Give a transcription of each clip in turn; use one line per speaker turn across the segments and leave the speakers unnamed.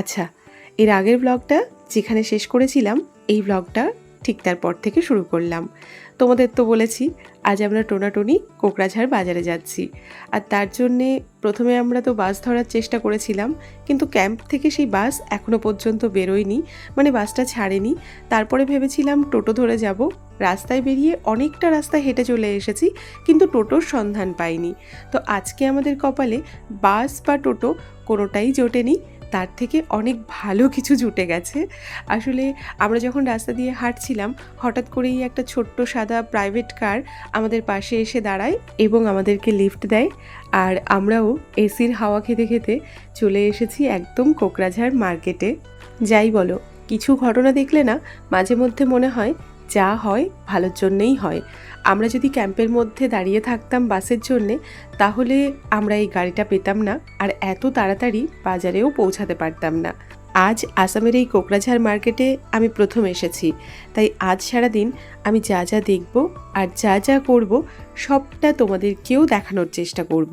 আচ্ছা এর আগের ব্লগটা যেখানে শেষ করেছিলাম, এই ব্লগটা ঠিক তারপর থেকে শুরু করলাম। তোমাদের তো বলেছি, আজ আমরা টোনাটনি কোকরাঝাড় বাজারে যাচ্ছি। আর তার জন্যে প্রথমে আমরা তো বাস ধরার চেষ্টা করেছিলাম, কিন্তু ক্যাম্প থেকে সেই বাস এখনও পর্যন্ত বেরোয়নি মানে বাসটা ছাড়েনি। তারপরে ভেবেছিলাম টোটো ধরে যাব। রাস্তায় বেরিয়ে অনেকটা রাস্তা হেঁটে চলে এসেছি, কিন্তু টোটোর সন্ধান পাইনি। তো আজকে আমাদের কপালে বাস বা টোটো কোনোটাই জোটেনি। তার থেকে অনেক ভালো কিছু জুটে গেছে। আসলে আমরা যখন রাস্তা দিয়ে হাঁটছিলাম, হঠাৎ করেই একটা ছোট্ট সাদা প্রাইভেট কার আমাদের পাশে এসে দাঁড়ায় এবং আমাদেরকে লিফট দেয়। আর আমরাও এসির হাওয়া খেতে খেতে চলে এসেছি একদম কোকরাঝাড় মার্কেটে যাই বলো, কিছু ঘটনা দেখলে না মাঝে মধ্যে মনে হয় যা হয়, ভালোর জন্যেই হয়। আমরা যদি ক্যাম্পের মধ্যে দাঁড়িয়ে থাকতাম বাসের জন্যে, তাহলে আমরা এই গাড়িটা পেতাম না আর এত তাড়াতাড়ি বাজারেও পৌঁছাতে পারতাম না। আজ আসামের এই কোকরাঝাড় মার্কেটে আমি প্রথম এসেছি। তাই আজ সারাদিন আমি যা যা দেখব আর যা যা করব, সবটা তোমাদেরকেও দেখানোর চেষ্টা করব।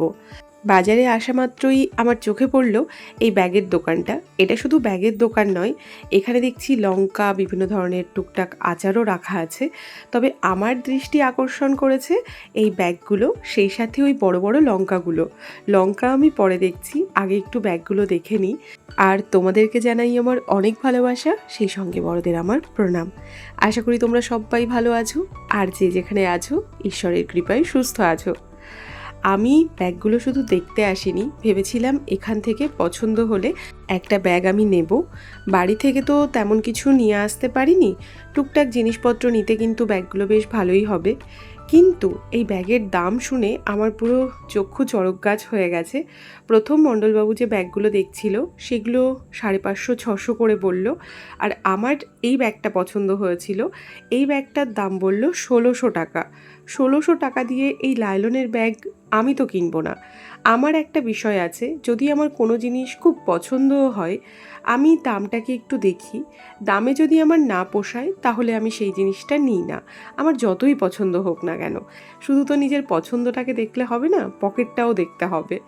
বাজারে আসা মাত্রই আমার চোখে পড়ল এই ব্যাগের দোকানটা। এটা শুধু ব্যাগের দোকান নয়, এখানে দেখছি লঙ্কা, বিভিন্ন ধরনের টুকটাক আচারও রাখা আছে। তবে আমার দৃষ্টি আকর্ষণ করেছে এই ব্যাগগুলো, সেই সাথে ওই বড় বড় লঙ্কাগুলো। লঙ্কা আমি পরে দেখছি, আগে একটু ব্যাগগুলো দেখে নিই। আর তোমাদেরকে জানাই আমার অনেক ভালোবাসা, সেই সঙ্গে বড়দের আমার প্রণাম। আশা করি তোমরা সবাই ভালো আছো, আর যে যেখানে আছো, ঈশ্বরের কৃপায় সুস্থ আছো। আমি ব্যাগগুলো শুধু দেখতে আসিনি। ভেবেছিলাম এখান থেকে পছন্দ হলে একটা ব্যাগ আমি নেব। বাড়ি থেকে তো তেমন কিছু নিয়ে আসতে পারিনি। টুকটাক জিনিসপত্র নিতে কিন্তু ব্যাগগুলো বেশ ভালোই হবে। কিন্তু এই ব্যাগের দাম শুনে আমার পুরো চক্ষু চড়ক গাছ হয়ে গেছে। প্রথম মণ্ডলবাবু যে ব্যাগগুলো দেখছিল, সেগুলো সাড়ে পাঁচশো, ছশো করে বলল, আর আমার এই ব্যাগটা পছন্দ হয়েছিল। এই ব্যাগটার দাম বলল ষোলোশো টাকা। ষোলোশো টাকা দিয়ে এই লাইলনের ব্যাগ আমি তো কিনবো না। আমার একটা বিষয় আছে, যদি আমার কোনো জিনিস খুব পছন্দ হয়, আমি দামটাকে একটু দেখি। দামে যদি আমার না পোষায়, তাহলে আমি সেই জিনিসটা নিই না। আমার যতই পছন্দ হোক না কেন। শুধু তো নিজের পছন্দটাকে দেখলে হবে না, পকেটটাও দেখতে হবে।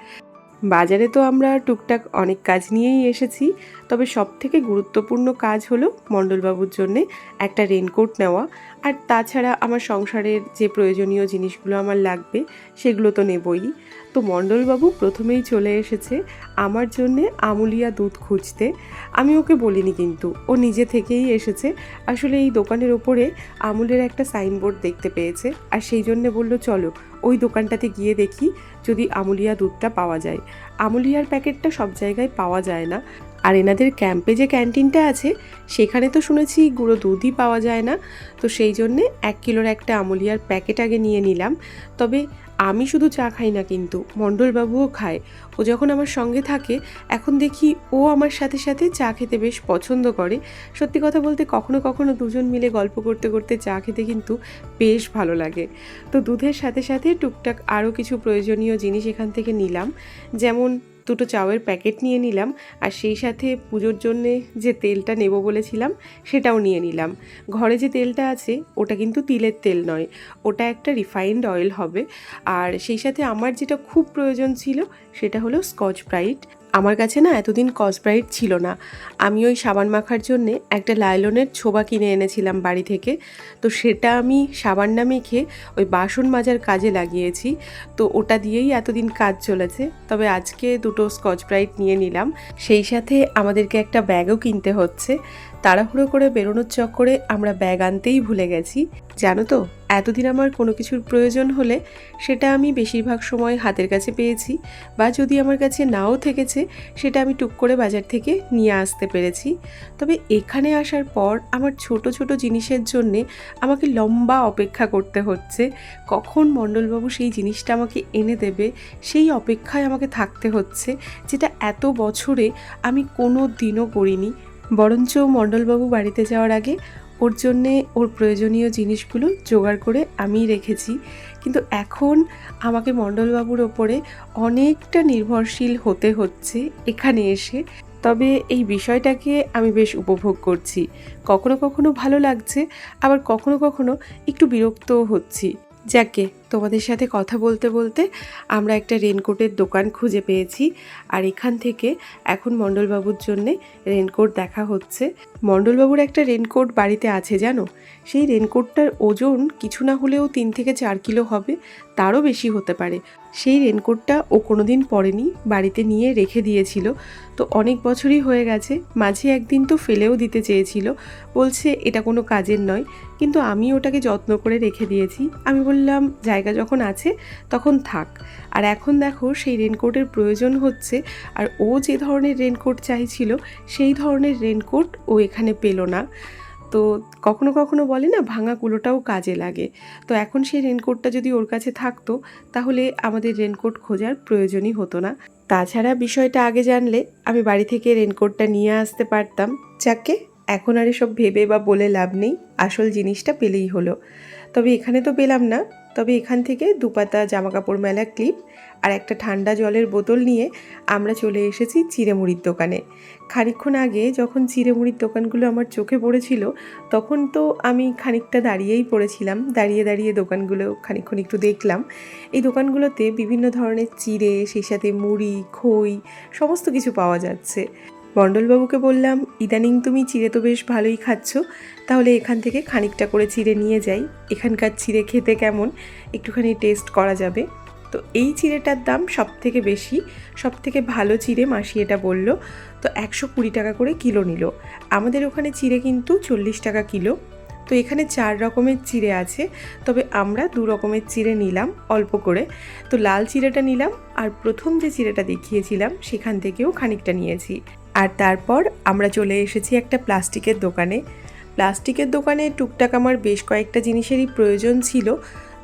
বাজারে তো আমরা টুকটাক অনেক কাজ নিয়েই এসেছি, তবে সব থেকে গুরুত্বপূর্ণ কাজ হলো মণ্ডলবাবুর জন্যে একটা রেনকোট নেওয়া। আর তাছাড়া আমার সংসারের যে প্রয়োজনীয় জিনিসগুলো আমার লাগবে, সেগুলো তো নেবই। তো মণ্ডলবাবু প্রথমেই চলে এসেছে আমার জন্যে আমুলিয়া দুধ খুঁজতে। আমি ওকে বলিনি কিন্তু, ও নিজে থেকেই এসেছে। আসলে এই দোকানের ওপরে আমুলের একটা সাইনবোর্ড দেখতে পেয়েছে আর সেই জন্যে বলল, চলো ওই দোকানটাতে গিয়ে দেখি যদি আমুলিয়া দুধটা পাওয়া যায়। আমুলিয়ার প্যাকেটটা সব জায়গায় পাওয়া যায় না। আর এনাদের ক্যাম্পে যে ক্যান্টিনটা আছে, সেখানে তো শুনেছি গুঁড়ো দুধই পাওয়া যায় না। তো সেই জন্যে এক কিলোর একটা আমুলিয়ার প্যাকেট আগে নিয়ে নিলাম। তবে আমি শুধু চা খাই না কিন্তু, মণ্ডলবাবুও খায়। ও যখন আমার সঙ্গে থাকে, এখন দেখি ও আমার সাথে সাথে চা খেতে বেশ পছন্দ করে। সত্যি কথা বলতে কখনো কখনো দুজন মিলে গল্প করতে করতে চা খেতে কিন্তু বেশ ভালো লাগে। তো দুধের সাথে সাথে টুকটাক আরও কিছু প্রয়োজনীয় জিনিস এখান থেকে নিলাম। যেমন দুটো চাউয়ের প্যাকেট নিয়ে নিলাম আর সেই সাথে পুজোর জন্যে যে তেলটা নেব বলেছিলাম সেটাও নিয়ে নিলাম। ঘরে যে তেলটা আছে, ওটা কিন্তু তিলের তেল নয়, ওটা একটা রিফাইন্ড অয়েল হবে। আর সেই সাথে আমার যেটা খুব প্রয়োজন ছিল, সেটা হলো স্কচ ব্রাইট আমার কাছে না এতদিন কসব্রাইট ছিল না। আমি ওই সাবান মাখার জন্যে একটা লাইলনের ছোবা কিনে এনেছিলাম বাড়ি থেকে। তো সেটা আমি সাবান না মেখে ওই বাসন মাজার কাজে লাগিয়েছি। তো ওটা দিয়েই এতদিন কাজ চলেছে। তবে আজকে দুটো স্কচ ব্রাইট নিয়ে নিলাম। সেই সাথে আমাদেরকে একটা ব্যাগও কিনতে হচ্ছে। তাড়াহুড়ো করে বেরোনোর চক্করে আমরা ব্যাগ আনতেই ভুলে গেছি। জানো তো, এতদিন আমার কোনো কিছুর প্রয়োজন হলে সেটা আমি বেশিরভাগ সময় হাতের কাছে পেয়েছি বা যদি আমার কাছে নাও থেকেছে, সেটা আমি টুক করে বাজার থেকে নিয়ে আসতে পেরেছি। তবে এখানে আসার পর আমার ছোট ছোট জিনিসের জন্যে আমাকে লম্বা অপেক্ষা করতে হচ্ছে। কখন মণ্ডলবাবু সেই জিনিসটা আমাকে এনে দেবে, সেই অপেক্ষায় আমাকে থাকতে হচ্ছে, যেটা এত বছরে আমি কোনো দিনও করিনি। বরঞ্চ মণ্ডলবাবু বাড়িতে যাওয়ার আগে ওর জন্যে ওর প্রয়োজনীয় জিনিসগুলো জোগাড় করে আমিই রেখেছি। কিন্তু এখন আমাকে মণ্ডলবাবুর ওপরে অনেকটা নির্ভরশীল হতে হচ্ছে এখানে এসে। তবে এই বিষয়টাকে আমি বেশ উপভোগ করছি। কখনো কখনো ভালো লাগছে, আবার কখনো কখনো একটু বিরক্তও হচ্ছি। যাকে তোমাদের সাথে কথা বলতে বলতে আমরা একটা রেনকোটের দোকান খুঁজে পেয়েছি আর এখান থেকে এখন মণ্ডলবাবুর জন্যে রেনকোট দেখা হচ্ছে। মণ্ডলবাবুর একটা রেনকোট বাড়িতে আছে জানো? সেই রেনকোটটার ওজন কিছু না হলেও তিন থেকে চার কিলো হবে, তারও বেশি হতে পারে। সেই রেনকোটটা ও কোনো দিন পরেনি, বাড়িতে নিয়ে রেখে দিয়েছিল। তো অনেক বছরই হয়ে গেছে, মাঝে একদিন তো ফেলেও দিতে চেয়েছিল। বলছে, এটা কোনো কাজের নয় কিন্তু আমি ওটাকে যত্ন করে রেখে দিয়েছি। আমি বললাম, জায়গা যখন আছে, তখন থাক। আর এখন দেখো, সেই রেনকোটের প্রয়োজন হচ্ছে, আর ও যে ধরনের রেনকোট চাইছিল, সেই ধরনের রেনকোট ও এখানে পেল না। তো কখনো কখনো বলে না, ভাঙা কুলোটাও কাজে লাগে। তো এখন সেই রেনকোটটা যদি ওর কাছে থাকতো, তাহলে আমাদের রেনকোট খোঁজার প্রয়োজনই হতো না। তাছাড়া বিষয়টা আগে জানলে, আমি বাড়ি থেকে রেনকোটটা নিয়ে আসতে পারতাম। যাকে এখন আর এসব ভেবে বা বলে লাভ নেই। আসল জিনিসটা পেলেই হলো। তবে এখানে তো পেলাম না। তবে এখান থেকে দুপাতা, জামাকাপড় মেলা, ক্লিপ আর একটা ঠান্ডা জলের বোতল নিয়ে আমরা চলে এসেছি চিড়েমুড়ির দোকানে। খানিকক্ষণ আগে যখন চিড়েমুড়ির দোকানগুলো আমার চোখে পড়েছিল, তখন তো আমি খানিকটা দাঁড়িয়েই পড়েছিলাম। দাঁড়িয়ে দাঁড়িয়ে দোকানগুলো খানিকক্ষণ একটু দেখলাম। এই দোকানগুলোতে বিভিন্ন ধরনের চিড়ে, সেই সাথে মুড়ি, খই, সমস্ত কিছু পাওয়া যাচ্ছে। মণ্ডলবাবুকে বললাম, ইদানিং তুমি চিড়ে তো বেশ ভালোই খাচ্ছ, তাহলে এখান থেকে খানিকটা করে চিড়ে নিয়ে যাই। এখানকার চিড়ে খেতে কেমন? একটুখানি টেস্ট করা যাবে। তো এই চিড়েটার দাম সব থেকে বেশি সব থেকে ভালো চিড়ে মাসি এটা বলল। তো একশো কুড়ি টাকা করে কিলো নিল। আমাদের ওখানে চিড়ে কিন্তু চল্লিশ টাকা কিলো। তো এখানে চার রকমের চিড়ে আছে, তবে আমরা দু রকমের চিড়ে নিলাম অল্প করে। তো লাল চিড়েটা নিলাম আর প্রথম যে চিড়েটা দেখিয়েছিলাম, সেখান থেকেও খানিকটা নিয়েছি। আর তারপর আমরা চলে এসেছি একটা প্লাস্টিকের দোকানে। প্লাস্টিকের দোকানে টুকটাক আমার বেশ কয়েকটা জিনিসেরই প্রয়োজন ছিল,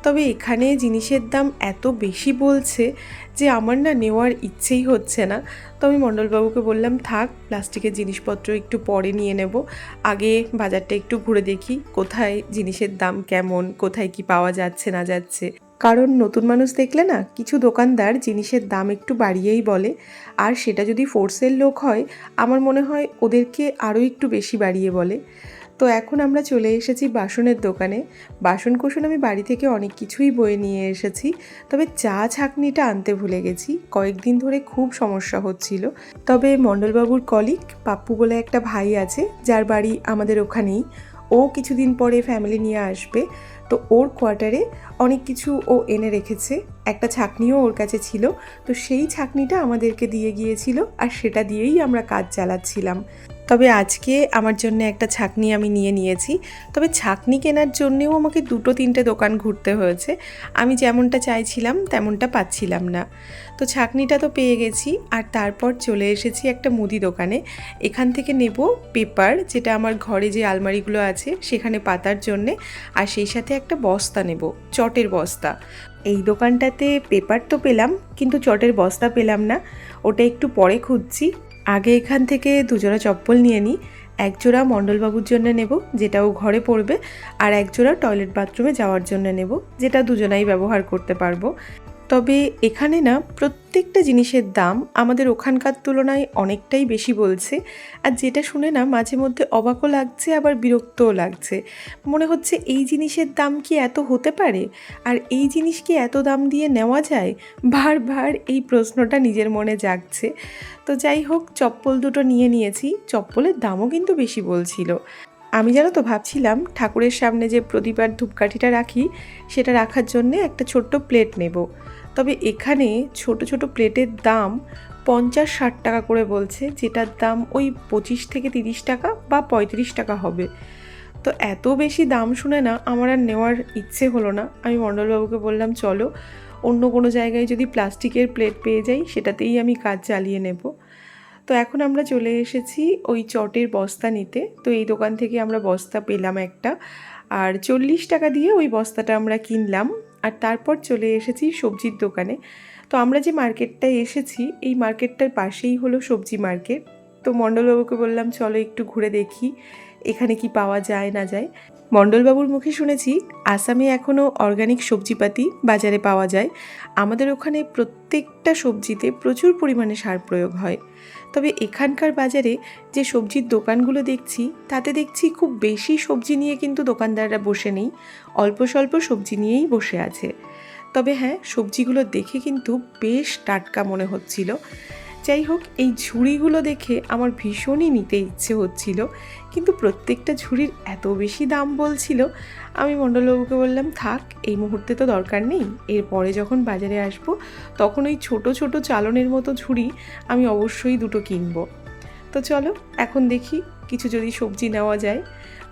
তবে এখানে জিনিসের দাম এত বেশি বলছে যে আমার না নেওয়ার ইচ্ছেই হচ্ছে না। তো আমি মণ্ডলবাবুকে বললাম, থাক, প্লাস্টিকের জিনিসপত্র একটু পরে নিয়ে নেব। আগে বাজারটা একটু ঘুরে দেখি, কোথায় জিনিসের দাম কেমন, কোথায় কি পাওয়া যাচ্ছে, না যাচ্ছে? কারণ নতুন মানুষ দেখলে না কিছু দোকানদার জিনিসের দাম একটু বাড়িয়েই বলে। আর সেটা যদি ফোর্সের লোক হয়, আমার মনে হয় ওদেরকে আরও একটু বেশি বাড়িয়ে বলে। তো এখন আমরা চলে এসেছি বাসনের দোকানে। বাসন কোসন আমি বাড়ি থেকে অনেক কিছুই বয়ে নিয়ে এসেছি, তবে চা ছাঁকনিটা আনতে ভুলে গেছি। কয়েকদিন ধরে খুব সমস্যা হচ্ছিল। তবে মণ্ডলবাবুর কলিক পাপ্পু বলে একটা ভাই আছে, যার বাড়ি আমাদের ওখানেই। ও কিছুদিন পরে ফ্যামিলি নিয়ে আসবে। তো ওর কোয়ার্টারে অনেক কিছু ও এনে রেখেছে। একটা ছাকনিও ওর কাছে ছিল। তো সেই ছাকনিটা আমাদেরকে দিয়ে গিয়েছিল আর সেটা দিয়েই আমরা কাজ চালাচ্ছিলাম। তবে আজকে আমার জন্য একটা ছাকনি আমি নিয়ে নিয়েছি। তবে ছাকনি কেনার জন্যেও আমাকে দুটো তিনটে দোকান ঘুরতে হয়েছে। আমি যেমনটা চাইছিলাম, তেমনটা পাচ্ছিলাম না। তো ছাকনিটা তো পেয়ে গেছি, আর তারপর চলে এসেছি একটা মুদি দোকানে। এখান থেকে নেব পেপার, যেটা আমার ঘরে যে আলমারিগুলো আছে, সেখানে পাতার জন্যে। আর সেই সাথে একটা বস্তা নেব, চটের বস্তা। এই দোকানটাতে পেপার তো পেলাম, কিন্তু চটের বস্তা পেলাম না। ওটা একটু পরে খুঁজছি। আগে এখান থেকে দুজোড়া চপ্পল নিয়ে নিই এক জোড়া মণ্ডলবাবুর জন্য নেব, যেটা ও ঘরে পড়বে আর এক জোড়া টয়লেট বাথরুমে যাওয়ার জন্য নেব, যেটা দুজনাই ব্যবহার করতে পারব। তবে এখানে না প্রত্যেকটা জিনিসের দাম আমাদের ওখানকার তুলনায় অনেকটাই বেশি বলছে। আর যেটা শুনে না মাঝে মধ্যে অবাকও লাগছে, আবার বিরক্তও লাগছে। মনে হচ্ছে এই জিনিসের দাম কি এত হতে পারে? আর এই জিনিস কি এত দাম দিয়ে নেওয়া যায়? বারবার এই প্রশ্নটা নিজের মনে জাগছে। তো যাই হোক, চপ্পল দুটো নিয়ে নিয়েছি। চপ্পলের দামও কিন্তু বেশি বলছিল। আমি জানো তো ভাবছিলাম ঠাকুরের সামনে যে প্রদীপ আর ধূপকাঠিটা রাখি, সেটা রাখার জন্যে একটা ছোট্ট প্লেট নেব। তবে এখানে ছোট ছোট প্লেটের দাম পঞ্চাশ ষাট টাকা করে বলছে, যেটার দাম ওই পঁচিশ থেকে তিরিশ টাকা বা পঁয়ত্রিশ টাকা হবে। তো এত বেশি দাম শুনে না আমার আর নেওয়ার ইচ্ছে হলো না। আমি মণ্ডলবাবুকে বললাম, চলো, অন্য কোনো জায়গায় যদি প্লাস্টিকের প্লেট পেয়ে যাই, সেটাতেই আমি কাজ চালিয়ে নেব। তো এখন আমরা চলে এসেছি ওই চটের বস্তা নিতে। তো এই দোকান থেকে আমরা বস্তা পেলাম একটা। আর চল্লিশ টাকা দিয়ে ওই বস্তাটা আমরা কিনলাম। আর তারপর চলে এসেছি সবজির দোকানে। তো আমরা যে মার্কেটটায় এসেছি, এই মার্কেটটার পাশেই হলো সবজি মার্কেট। তো মণ্ডলবাবুকে বললাম, চলো একটু ঘুরে দেখি, এখানে কি পাওয়া যায় না যায়? মণ্ডলবাবুর মুখে শুনেছি, আসামে এখনও অর্গানিক সবজিপাতি বাজারে পাওয়া যায়। আমাদের ওখানে প্রত্যেকটা সবজিতে প্রচুর পরিমাণে সার প্রয়োগ হয়। তবে এখানকার বাজারে যে সবজির দোকানগুলো দেখছি, তাতে দেখছি খুব বেশি সবজি নিয়ে কিন্তু দোকানদাররা বসে নেই, অল্প স্বল্প সবজি নিয়েই বসে আছে। তবে হ্যাঁ সবজিগুলো দেখে কিন্তু বেশ টাটকা মনে হচ্ছিল। যাই হোক, এই ঝুড়িগুলো দেখে আমার ভীষণই নিতে ইচ্ছে হচ্ছিল, কিন্তু প্রত্যেকটা ঝুড়ির এত বেশি দাম বলছিল। আমি মণ্ডলবাবুকে বললাম, থাক, এই মুহূর্তে তো দরকার নেই। এরপরে যখন বাজারে আসব, তখন ওই ছোট ছোট চালনের মতো ঝুড়ি আমি অবশ্যই দুটো কিনবো। তো চলো, এখন দেখি কিছু যদি সবজি নেওয়া যায়।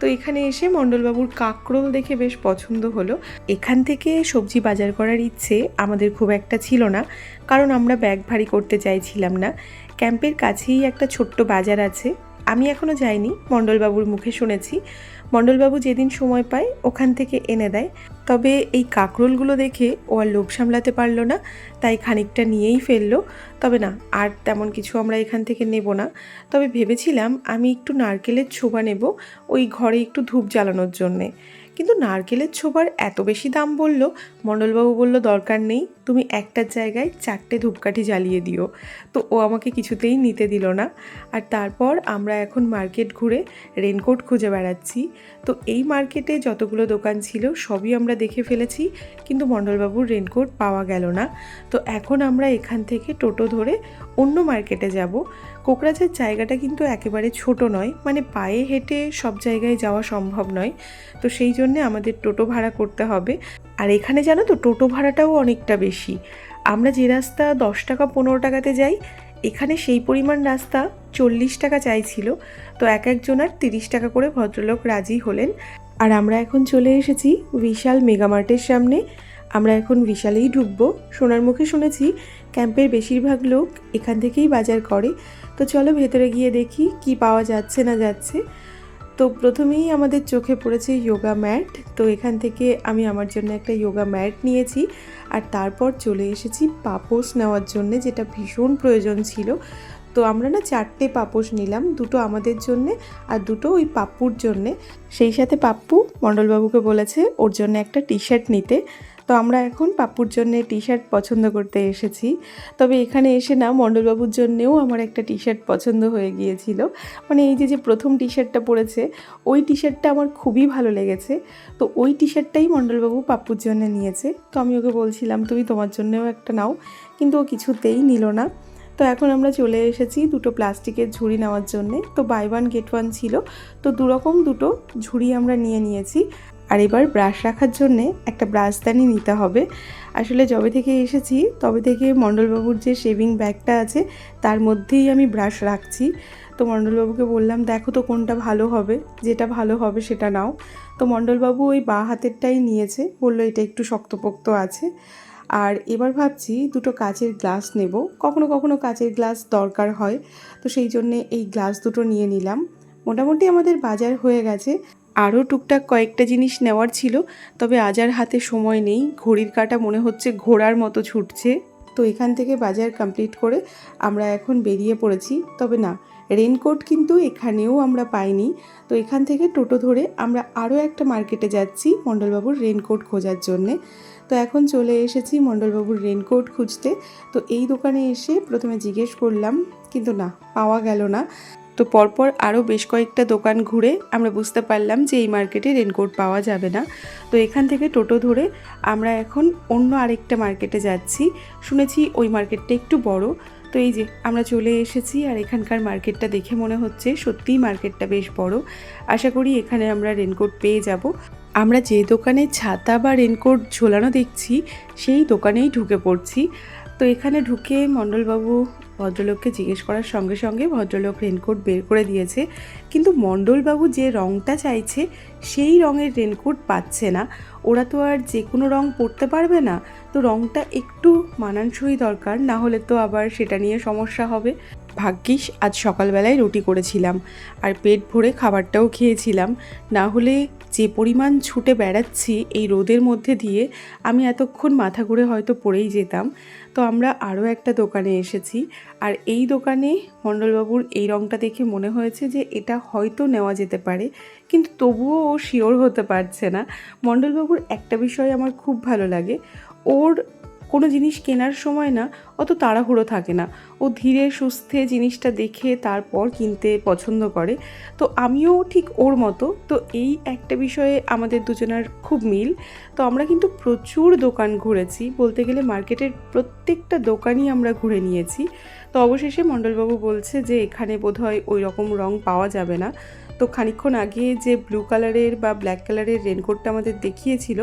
তো এখানে এসে মণ্ডলবাবুর কাকরোল দেখে বেশ পছন্দ হলো। এখান থেকে সবজি বাজার করার ইচ্ছে আমাদের খুব একটা ছিল না, কারণ আমরা ব্যাগ ভারী করতে চাইছিলাম না। ক্যাম্পের কাছেই একটা ছোট্ট বাজার আছে। আমি এখনও যাইনি, মণ্ডলবাবুর মুখে শুনেছি। মণ্ডলবাবু যেদিন সময় পায় ওখান থেকে এনে দেয়। তবে এই কাঁকরোলগুলো দেখে ও আর লোভ সামলাতে পারল না, তাই খানিকটা নিয়েই ফেলল। তবে না, আর তেমন কিছু আমরা এখান থেকে নেব না। তবে ভেবেছিলাম আমি একটু নারকেলের ছোবা নেব, ওই ঘরে একটু ধূপ জ্বালানোর জন্যে। কিন্তু নারকেলের ছোবার এত বেশি দাম বলল? মণ্ডলবাবু বলল, দরকার নেই, তুমি একটার জায়গায় চারটে ধূপকাঠি জ্বালিয়ে দিও। তো ও আমাকে কিছুতেই নিতে দিল না। আর তারপর আমরা এখন মার্কেট ঘুরে রেনকোট খুঁজে বেড়াচ্ছি। তো এই মার্কেটে যতগুলো দোকান ছিল, সবই আমরা দেখে ফেলেছি, কিন্তু মণ্ডলবাবুর রেনকোট পাওয়া গেল না। তো এখন আমরা এখান থেকে টোটো ধরে অন্য মার্কেটে যাব। কোকরাঝের জায়গাটা কিন্তু একেবারে ছোট নয় মানে পায়ে হেঁটে সব জায়গায় যাওয়া সম্ভব নয়। তো সেই জন্যে আমাদের টোটো ভাড়া করতে হবে। আর এখানে জানো তো, টোটো ভাড়াটাও অনেকটা বেশি। আমরা যে রাস্তা দশ টাকা পনেরো টাকাতে যাই, এখানে সেই পরিমাণ রাস্তা চল্লিশ টাকা চাইছিল। তো এক একজনার তিরিশ টাকা করে ভদ্রলোক রাজি হলেন। আর আমরা এখন চলে এসেছি বিশাল মেগামার্টের সামনে। আমরা এখন বিশালেই ঢুকবো। সোনার মুখে শুনেছি ক্যাম্পের বেশিরভাগ লোক এখান থেকেই বাজার করে। তো চলো ভেতরে গিয়ে দেখি কি পাওয়া যাচ্ছে না যাচ্ছে। তো প্রথমেই আমাদের চোখে পড়েছে যোগা ম্যাট তো এখান থেকে আমি আমার জন্য একটা যোগা ম্যাট নিয়েছি। আর তারপর চলে এসেছি পাপোস নেওয়ার জন্য, যেটা ভীষণ প্রয়োজন ছিল। তো আমরা না চারটে পাপোশ নিলাম, দুটো আমাদের জন্যে আর দুটো ওই পাপ্পুর জন্যে। সেই সাথে পাপ্পু মণ্ডলবাবুকে বলেছে, ওর জন্য একটা টি শার্ট নিতে। তো আমরা এখন পাপ্পুর জন্য টি শার্ট পছন্দ করতে এসেছি। তবে এখানে এসে না মণ্ডলবাবুর জন্যেও আমার একটা টি শার্ট পছন্দ হয়ে গিয়েছিল। মানে এই যে যে প্রথম টি শার্টটা পরেছে, ওই টি শার্টটা আমার খুবই ভালো লেগেছে। তো ওই টি শার্টটাই মণ্ডলবাবু পাপ্পুর জন্য নিয়েছে। তো আমি ওকে বলছিলাম, তুমি তোমার জন্যেও একটা নাও। কিন্তু ও কিছুতেই নিল না। তো এখন আমরা চলে এসেছি দুটো প্লাস্টিকের ঝুড়ি নেওয়ার জন্যে। তো বাই ওয়ান গেট ওয়ান ছিল। তো দুরকম দুটো ঝুড়ি আমরা নিয়ে নিয়েছি। আর এবার ব্রাশ রাখার জন্যে একটা ব্রাশদানি নিতে হবে। আসলে যবে থেকে এসেছি, তবে থেকে মণ্ডলবাবুর যে শেভিং ব্যাগটা আছে, তার মধ্যেই আমি ব্রাশ রাখছি। তো মণ্ডলবাবুকে বললাম, দেখো তো কোনটা ভালো হবে, যেটা ভালো হবে সেটা নাও। তো মণ্ডলবাবু ওই বা হাতেরটাই নিয়েছে, বলল, এটা একটু শক্তপোক্ত আছে। আর এবার ভাবছি, দুটো কাচের গ্লাস নেব। কখনো কখনো কাচের গ্লাস দরকার হয়। তো সেই জন্যে এই গ্লাস দুটো নিয়ে নিলাম। মোটামুটি আমাদের বাজার হয়ে গেছে। আরও টুকটাক কয়েকটা জিনিস নেওয়ার ছিল, তবে আজ আর হাতে সময় নেই। ঘড়ির কাটা মনে হচ্ছে ঘোড়ার মতো ছুটছে। তো এখান থেকে বাজার কমপ্লিট করে আমরা এখন বেরিয়ে পড়েছি। তবে না রেনকোট কিন্তু এখানেও আমরা পাইনি। তো এখান থেকে টোটো ধরে আমরা আরও একটা মার্কেটে যাচ্ছি মণ্ডলবাবুর রেনকোট খোঁজার জন্যে। তো এখন চলে এসেছি মণ্ডলবাবুর রেনকোট খুঁজতে। তো এই দোকানে এসে প্রথমে জিজ্ঞেস করলাম, কিন্তু না, পাওয়া গেল না। তো পরপর আরও বেশ কয়েকটা দোকান ঘুরে আমরা বুঝতে পারলাম যে এই মার্কেটে রেনকোট পাওয়া যাবে না। তো এখান থেকে টোটো ধরে আমরা এখন অন্য আরেকটা মার্কেটে যাচ্ছি। শুনেছি ওই মার্কেটটা একটু বড়। তো এই যে আমরা চলে এসেছি আর এখানকার মার্কেটটা দেখে মনে হচ্ছে সত্যিই মার্কেটটা বেশ বড়। আশা করি এখানে আমরা রেনকোট পেয়ে যাব। আমরা যে দোকানে ছাতা বা রেনকোট ঝোলানো দেখছি, সেই দোকানেই ঢুকে পড়ছি। তো এখানে ঢুকে মণ্ডলবাবু ভদ্রলোককে জিজ্ঞেস করার সঙ্গে সঙ্গে ভদ্রলোক রেনকোট বের করে দিয়েছে। কিন্তু মণ্ডলবাবু যে রঙটা চাইছে, সেই রঙের রেনকোট পাচ্ছে না। ওরা তো আর যে কোনো রঙ পরতে পারবে না। তো রঙটা একটু মানানসই দরকার, না হলে তো আবার সেটা নিয়ে সমস্যা হবে। ভাগ্যিস, আজ সকালবেলায় রুটি করেছিলাম আর পেট ভরে খাবারটাও খেয়েছিলাম। না হলে যে পরিমাণ ছুটে বেড়াচ্ছি এই রোদের মধ্যে দিয়ে, আমি এতক্ষণ মাথা ঘুরে হয়তো পড়েই যেতাম। তো আমরা আরও একটা দোকানে এসেছি। আর এই দোকানে মণ্ডলবাবুর এই রঙটা দেখে মনে হয়েছে যে এটা হয়তো নেওয়া যেতে পারে, কিন্তু তবুও ও শিওর হতে পারছে না। মণ্ডলবাবুর একটা বিষয় আমার খুব ভালো লাগে। ওর কোনো জিনিস কেনার সময় না অত তাড়াহুড়ো থাকে না। ও ধীরে সুস্থে জিনিসটা দেখে তারপর কিনতে পছন্দ করে। তো আমিও ঠিক ওর মতো। তো এই একটা বিষয়ে আমাদের দুজনের খুব মিল। তো আমরা কিন্তু প্রচুর দোকান ঘুরেছি। বলতে গেলে মার্কেটের প্রত্যেকটা দোকানই আমরা ঘুরে নিয়েছি। তো অবশেষে মণ্ডলবাবু বলছে যে এখানে বোধহয় ওই রকম রং পাওয়া যাবে না। তো খানিকক্ষণ আগে যে ব্লু কালারের বা ব্ল্যাক কালারের রেনকোটটা আমাদের দেখিয়েছিল,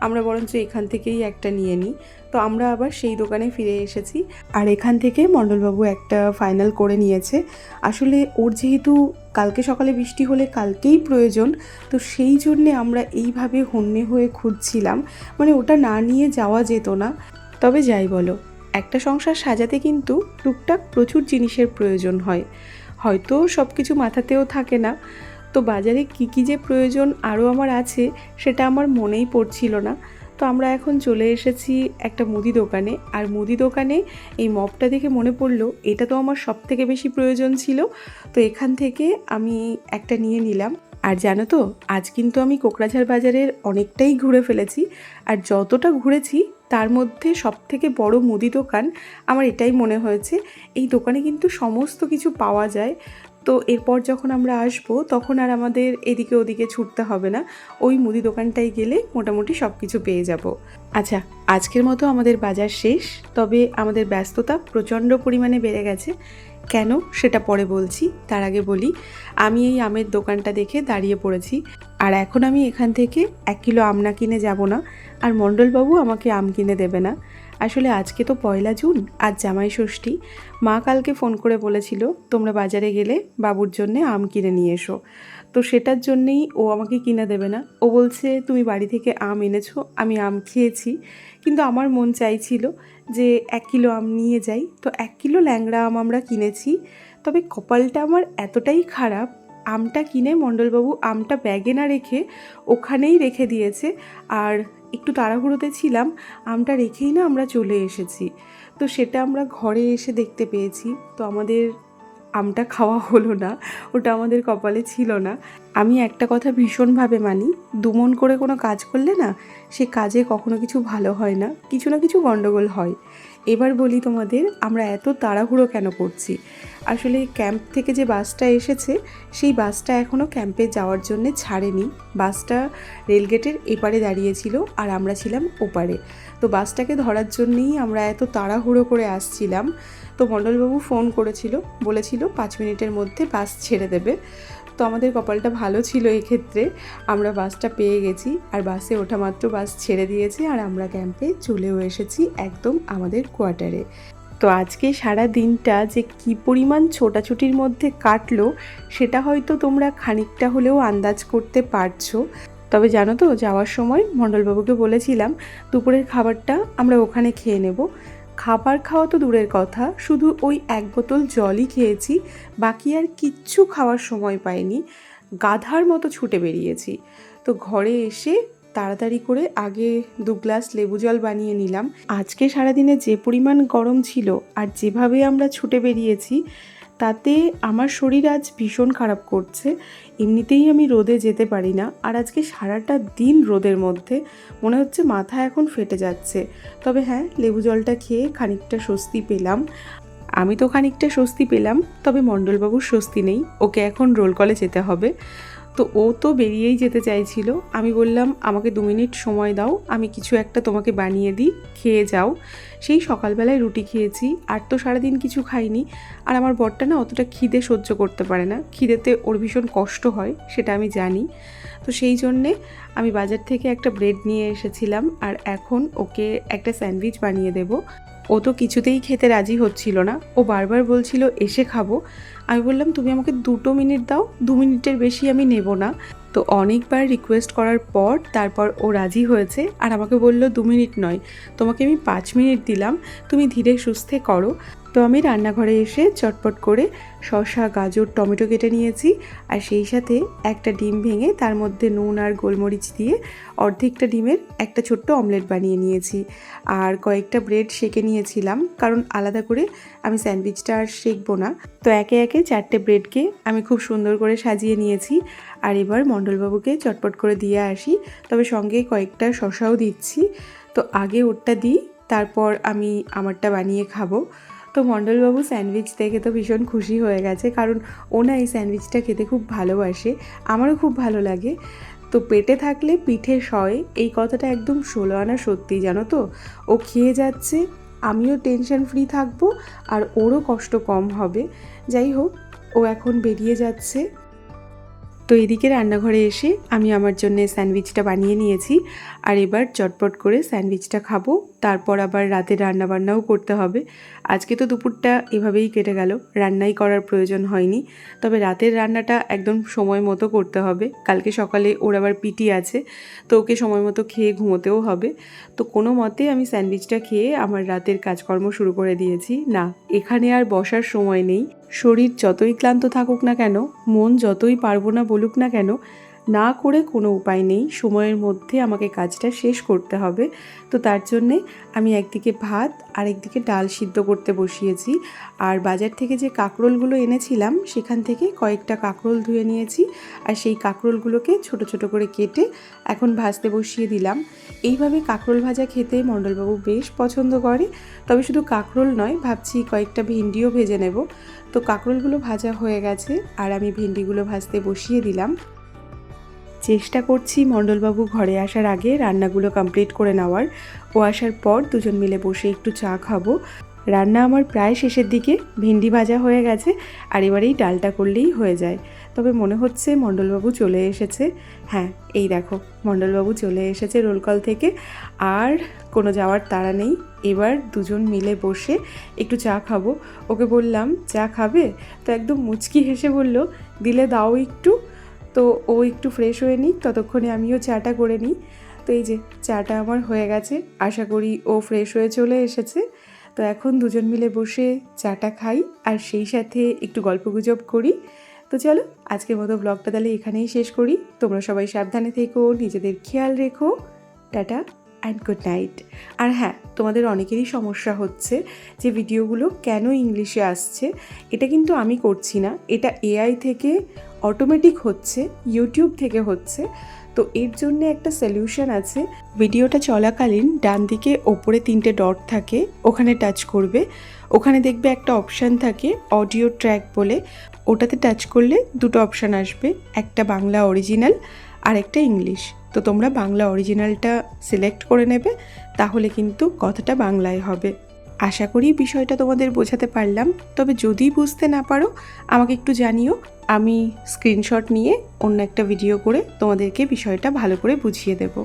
আমরা বরঞ্চ এখান থেকেই একটা নিয়ে নিই। তো আমরা আবার সেই দোকানে ফিরে এসেছি। আর এখান থেকে মণ্ডলবাবু একটা ফাইনাল করে নিয়েছে। আসলে ওর যেহেতু কালকে সকালে বৃষ্টি হলে কালকেই প্রয়োজন, তো সেই জন্যে আমরা এইভাবে হন্যে হয়ে খুঁজছিলাম। মানে ওটা না নিয়ে যাওয়া যেত না। তবে যাই বলো, একটা সংসার সাজাতে কিন্তু টুকটাক প্রচুর জিনিসের প্রয়োজন হয়। হয়তো সব কিছু মাথাতেও থাকে না। তো বাজারে কী কী যে প্রয়োজন আরও আমার আছে, সেটা আমার মনেই পড়ছিল না। তো আমরা এখন চলে এসেছি একটা মুদি দোকানে। আর মুদি দোকানে এই মপটা দেখে মনে পড়ল, এটা তো আমার সব থেকে বেশি প্রয়োজন ছিল। তো এখান থেকে আমি একটা নিয়ে নিলাম। আর জানো তো, আজ কিন্তু আমি কোকরাঝাড় বাজারের অনেকটাই ঘুরে ফেলেছি। আর যতটা ঘুরেছি তার মধ্যে সব থেকে বড় মুদি দোকান আমার এটাই মনে হয়েছে। এই দোকানে কিন্তু সমস্ত কিছু পাওয়া যায়। তো এরপর যখন আমরা আসব, তখন আর আমাদের এদিকে ওদিকে ছুটতে হবে না। ওই মুদি দোকানটায় গেলে মোটামুটি সব কিছু পেয়ে যাব। আচ্ছা আজকের মতো আমাদের বাজার শেষ। তবে আমাদের ব্যস্ততা প্রচণ্ড পরিমাণে বেড়ে গেছে। কেন? সেটা পরে বলছি। তার আগে বলি, আমি এই আমের দোকানটা দেখে দাঁড়িয়ে পড়েছি। আর এখন আমি এখান থেকে এক কিলো আম না কিনে যাব না। আর মণ্ডলবাবু আমাকে আম কিনে দেবে না। আসলে আজকে তো পয়লা জুন, আজ জামাই ষষ্ঠী। মা কালকে ফোন করে বলেছিল, তোমরা বাজারে গেলে বাবুর জন্যে আম কিনে নিয়ে এসো। তো সেটার জন্যেই ও আমাকে কিনে দেবে না। ও বলছে, তুমি বাড়ি থেকে আম এনেছো, আমি আম খেয়েছি। কিন্তু আমার মন চাইছিল যে এক কিলো আম নিয়ে যাই। তো এক কিলো ল্যাংড়া আম আমরা কিনেছি। তবে কপালটা আমার এতটাই খারাপ, আমটা কিনে মণ্ডলবাবু আমটা ব্যাগে না রেখে ওখানেই রেখে দিয়েছে। আর একটু তাড়াহুড়োতে ছিলাম, আমটা রেখেই না আমরা চলে এসেছি। তো সেটা আমরা ঘরে এসে দেখতে পেয়েছি। তো আমাদের আমটা খাওয়া হলো না, ওটা আমাদের কপালে ছিল না। আমি একটা কথা ভীষণভাবে মানি দুমন করে কোনো কাজ করলে না, সে কাজে কখনো কিছু ভালো হয় না, কিছু না কিছু গণ্ডগোল হয়। এবার বলি তোমাদের, আমরা এত তাড়াহুড়ো কেন করছি? আসলে ক্যাম্প থেকে যে বাসটা এসেছে, সেই বাসটা এখনও ক্যাম্পে যাওয়ার জন্য ছাড়েনি। বাসটা রেলগেটের এপারে দাঁড়িয়েছিল আর আমরা ছিলাম ওপারে। তো বাসটাকে ধরার জন্যেই আমরা এত তাড়াহুড়ো করে আসছিলাম। তো মণ্ডলবাবু ফোন করেছিল, বলেছিল পাঁচ মিনিটের মধ্যে বাস ছেড়ে দেবে। তো আমাদের কপালটা ভালো ছিল এক্ষেত্রে। আমরা বাসটা পেয়ে গেছি, আর বাসে ওঠা মাত্র বাস ছেড়ে দিয়েছে, আর আমরা ক্যাম্পে চলেও এসেছি একদম আমাদের কোয়ার্টারে। তো আজকে সারা দিনটা যে কি পরিমাণ ছোটাছুটির মধ্যে কাটলো, সেটা হয়তো তোমরা খানিকটা হলেও আন্দাজ করতে পারছ। তবে জানো তো, যাওয়ার সময় মণ্ডলবাবুকে বলেছিলাম, দুপুরের খাবারটা আমরা ওখানে খেয়ে নেব। খাবার খাওয়া তো দূরের কথা, শুধু ওই এক বোতল জলই খেয়েছি, বাকি আর কিচ্ছু খাওয়ার সময় পাইনি। গাধার মতো ছুটে বেরিয়েছি। তো ঘরে এসে তাড়াতাড়ি করে আগে দু গ্লাস লেবু জল বানিয়ে নিলাম। আজকে সারাদিনে যে পরিমাণ গরম ছিল আর যেভাবে আমরা ছুটে বেরিয়েছি তাতে আমার শরীর আজ ভীষণ খারাপ করছে। এমনিতেই আমি রোদে যেতে পারি না। আর আজকে সারাটা দিন রোদের মধ্যে মনে হচ্ছে মাথা এখন ফেটে যাচ্ছে। তবে হ্যাঁ লেবু জলটা খেয়ে খানিকটা স্বস্তি পেলাম। আমি তো খানিকটা স্বস্তি পেলাম, তবে মণ্ডলবাবুর স্বস্তি নেই। ওকে এখন রোল কলে যেতে হবে। তো ও তো বেরিয়েই যেতে চাইছিল। আমি বললাম, আমাকে দু মিনিট সময় দাও, আমি কিছু একটা তোমাকে বানিয়ে দিই, খেয়ে যাও। সেই সকালবেলায় রুটি খেয়েছি, আর তো সারাদিন কিছু খাইনি। আর আমার বরটা না অতটা খিদে সহ্য করতে পারে না। খিদেতে ওর ভীষণ কষ্ট হয়, সেটা আমি জানি। তো সেই জন্যে আমি বাজার থেকে একটা ব্রেড নিয়ে এসেছিলাম, আর এখন ওকে একটা স্যান্ডউইচ বানিয়ে দেব। ও তো কিছুতেই খেতে রাজি হচ্ছিল না। ও বারবার বলছিল, এসে খাব। আমি বললাম, তুমি আমাকে দুটো মিনিট দাও, দু মিনিটের বেশি আমি নেব না। তো অনেকবার রিকোয়েস্ট করার পর তারপর ও রাজি হয়েছে আর আমাকে বলল, দু মিনিট নয়, তোমাকে আমি পাঁচ মিনিট দিলাম, তুমি ধীরে সুস্থে করো। তো আমি রান্নাঘরে এসে চটপট করে শসা, গাজর, টমেটো কেটে নিয়েছি। আর সেই সাথে একটা ডিম ভেঙে তার মধ্যে নুন আর গোলমরিচ দিয়ে অর্ধেকটা ডিমের একটা ছোট্ট অমলেট বানিয়ে নিয়েছি। আর কয়েকটা ব্রেড সেকে নিয়েছিলাম, কারণ আলাদা করে আমি স্যান্ডউইচটা আর শেখবো না। তো একে একে চারটে ব্রেডকে আমি খুব সুন্দর করে সাজিয়ে নিয়েছি। আর এবার মণ্ডলবাবুকে চটপট করে দিয়ে আসি, তবে সঙ্গে কয়েকটা শশাও দিচ্ছি। তো আগে ওরটা দিই, তারপর আমি আমারটা বানিয়ে খাব। তো মণ্ডলবাবু স্যান্ডউইচ দেখে তো ভীষণ খুশি হয়ে গেছে, কারণ ও না এই স্যান্ডউইচটা খেতে খুব ভালোবাসে, আমারও খুব ভালো লাগে। তো পেটে থাকলে পিঠে সয়, এই কথাটা একদম ষোলো আনা সত্যি, জানো তো? ও খেয়ে যাচ্ছে, আমিও টেনশন ফ্রি থাকব, আর ওরও কষ্ট কম হবে। যাই হোক, ও এখন বেরিয়ে যাচ্ছে। তো এদিকে রান্নাঘরে এসে আমি আমার জন্য স্যান্ডউইচটা বানিয়ে নিয়েছি। আর এবার চটপট করে স্যান্ডউইচটা খাব, তারপর আবার রাতে রান্নাবান্নাও করতে হবে। আজকে তো দুপুরটা এভাবেই কেটে গেল, রান্নাই করার প্রয়োজন হয়নি। তবে রাতের রান্নাটা একদম সময় মতো করতে হবে। কালকে সকালে ওর আবার পিটি আছে, তো ওকে সময় মতো খেয়ে ঘুমোতেও হবে। তো কোনো মতে আমি স্যান্ডউইচটা খেয়ে আমার রাতের কাজকর্ম শুরু করে দিয়েছি। না, এখানে আর বসার সময় নেই। শরীর যতই ক্লান্ত থাকুক না কেন, মন যতই পারব না বলুক না কেন না করে কোনো উপায় নেই। সময়ের মধ্যে আমাকে কাজটা শেষ করতে হবে। তো তার জন্যে আমি একদিকে ভাত আর একদিকে ডাল সিদ্ধ করতে বসিয়েছি। আর বাজার থেকে যে কাঁকরোলগুলো এনেছিলাম, সেখান থেকে কয়েকটা কাঁকরোল ধুয়ে নিয়েছি। আর সেই কাঁকরোলগুলোকে ছোট ছোট করে কেটে এখন ভাজতে বসিয়ে দিলাম। এইভাবে কাঁকরোল ভাজা খেতে মণ্ডলবাবু বেশ পছন্দ করে। তবে শুধু কাঁকরোল নয়, ভাবছি কয়েকটা ভিন্ডিও ভেজে নেব। তো কাঁকরোলগুলো ভাজা হয়ে গেছে, আর আমি ভিন্ডিগুলো ভাজতে বসিয়ে দিলাম। চেষ্টা করছি মণ্ডলবাবু ঘরে আসার আগে রান্নাগুলো কমপ্লিট করে নেওয়ার। ও আসার পর দুজন মিলে বসে একটু চা খাব। রান্না আমার প্রায় শেষের দিকে, ভেন্ডি ভাজা হয়ে গেছে, আর এবারেই ডালটা করলেই হয়ে যায়। তবে মনে হচ্ছে মণ্ডলবাবু চলে এসেছে। হ্যাঁ এই দেখো, মণ্ডলবাবু চলে এসেছে রোলকল থেকে। আর কোনো যাওয়ার তাড়া নেই। এবার দুজন মিলে বসে একটু চা খাব। ওকে বললাম, চা খাবে? তো একদম মুচকি হেসে বলল, দিলে দাও একটু। তো ও একটু ফ্রেশ হয়ে নিক, ততক্ষণে আমিও চাটা করে নিই। তো এই যে, চাটা আমার হয়ে গেছে, আশা করি ও ফ্রেশ হয়ে চলে এসেছে। তো এখন দুজন মিলে বসে চাটা খাই, আর সেই সাথে একটু গল্পগুজব করি। তো চলো, আজকের মতো ব্লগটা তাহলে এখানেই শেষ করি। তোমরা সবাই সাবধানে থেকো, নিজেদের খেয়াল রেখো। টাটা অ্যান্ড গুড নাইট আর হ্যাঁ তোমাদের অনেকেরই সমস্যা হচ্ছে যে ভিডিওগুলো কেন ইংলিশে আসছে? এটা কিন্তু আমি করছি না। এটা এআই থেকে অটোমেটিক হচ্ছে ইউটিউব থেকে হচ্ছে। তো এর জন্য একটা সলিউশন আছে। ভিডিওটা চলাকালীন ডান দিকে ওপরে তিনটে ডট থাকে, ওখানে টাচ করবে। ওখানে দেখবে একটা অপশান থাকে অডিও ট্র্যাক বলে। ওটাতে টাচ করলে দুটো অপশান আসবে, একটা বাংলা অরিজিনাল আর একটা ইংলিশ তো তোমরা বাংলা অরিজিনালটা সিলেক্ট করে নেবে, তাহলে কিন্তু কথাটা বাংলায় হবে। আশা করি বিষয়টা তোমাদের বোঝাতে পারলাম। তবে যদি বুঝতে না পারো, আমাকে একটু জানিও। আমি স্ক্রিনশট নিয়ে অন্য একটা ভিডিও করে তোমাদেরকে বিষয়টা ভালো করে বুঝিয়ে দেবো।